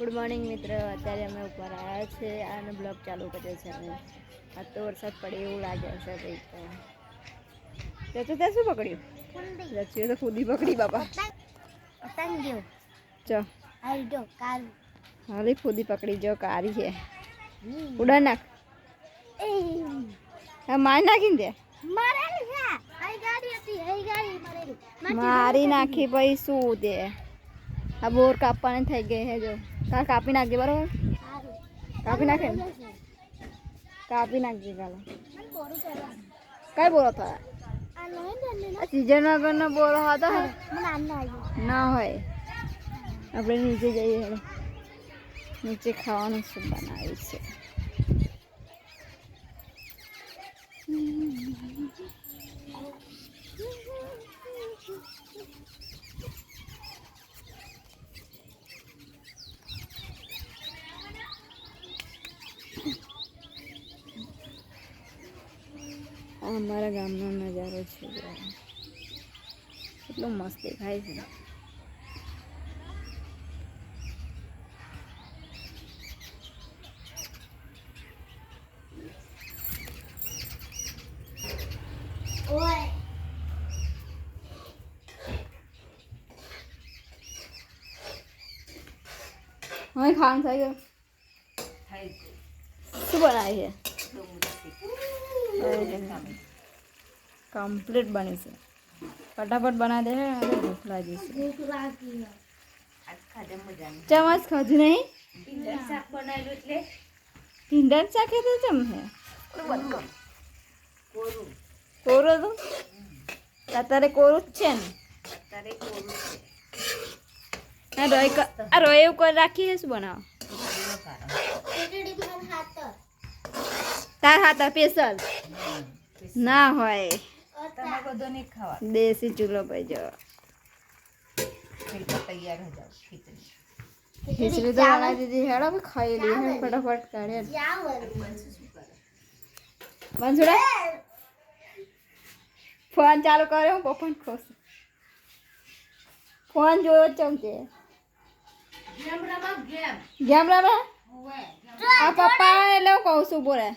Good morning મિત્ર. અત્યારે અમે ઉપર આવ્યા છે. અને બ્લોગ ચાલુ કર્યો છે અમે. આ તો વરસાદ પડે એવું લાગે છે ભાઈ તો. તો ત્યાં શું પકડ્યું? રચ્યું તો ખુદી પકડી, બાપા. ચો હાલી ખુદી પકડી, જો કારી છે. ઉડા નાખ. હા, મારી નાખીને દે. મારી નાખી પછી શું દે. આ બોર કાપવાની થઈ ગઈ હે જો. તાર કાપી નાખજે, બરાબર? કાપી નાખે? ને કાપી નાખજે કાલે કઈ બોલો થયા બોલો ને બોરો હતો? ના હોય. આપણે નીચે જઈએ નીચે ખાવાનું શું બનાવ્યું છે? આ અમારા ગામનો નજારો છે જો. કેટલો મસ્ત દેખાય છે. ઓય. હવે ખાવાનું થઈ ગયું? શું બનાવી છે? કમ્પ્લીટ બની છે. ફટાફટ બનાવી દે અને ભૂખ લાગી છે ચમચ ખાધું નહીં? ભીંડા શાક તો ચમ હે? કોરો તો અત્યારે કોરું? જ છે ને? આ રોય આ રોય એવું કરી રાખી છે શું બનાવો? તાર હાથ તાર સ્પેશિયલ ના હોય. દેશી ચૂલો પર જો. ખીચડી. તો બનાવી દીધી હેડો કે ખાઈ લઈએ હે ફટાફટ કાઢે. બંસુડા ફોન ચાલુ કર્યો હું પપ્પાને ખુશ. ફોન જોયો ચમકે ગેમ. રમે આ પપ્પા એટલે હું કહું છું બોલે.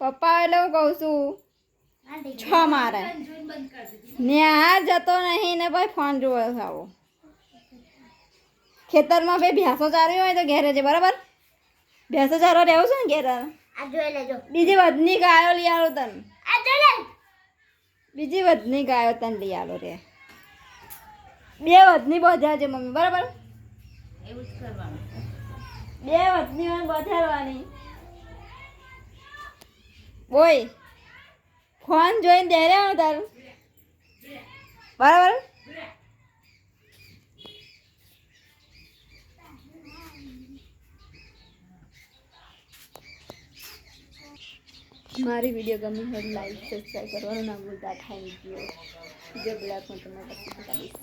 પપ્પા એટલે હું કહું છું છ મારે. ન્યા જતો નહીં ને ભાઈ ફોન જોવો આવો. ખેતરમાં ભાઈ ભેંસો ચારવી હોય તો ઘેરે છે બરાબર? ભેંસો ચારો રહેવું છે ને ઘેર? આ બીજી વધની ગાયો લઈ આવો તને. આ બીજી વધની ગાયો તને લઈ આવો રે. બે વધની બધા છે મમ્મી બરાબર? બે વધની હોય ઓય ફોન જોઈને દે રે તારું. બરાબર? મારી વીડિયો ગમી હોય લાઈક સબસ્ક્રાઈબ કરવાનું ના ભૂલતા. થેન્ક યુ બીજો બ્લોગમાં તમને પછી બતાવીશ